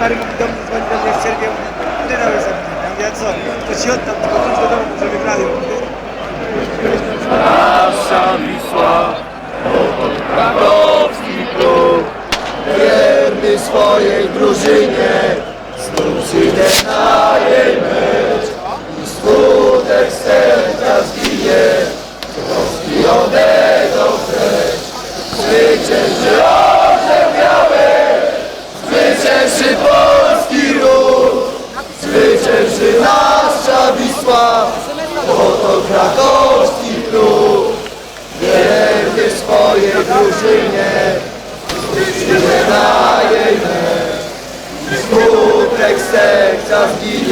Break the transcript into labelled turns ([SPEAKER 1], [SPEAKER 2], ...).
[SPEAKER 1] starym domu dzwoni do mnie w Serbię, ty na zamknięty. Ja co? To ci oddam, tylko wróć do domu, żeby grali.
[SPEAKER 2] Nasza Wisła, krakowski klub, wierny swojej drużynie, znów przyjdę na jej mecz i skutek serca zginie, troski odejdą precz, Krakowa, oto krakowski klub. Wierny w swojej drużynie, zwyciężaje me. Skutek serca zginie.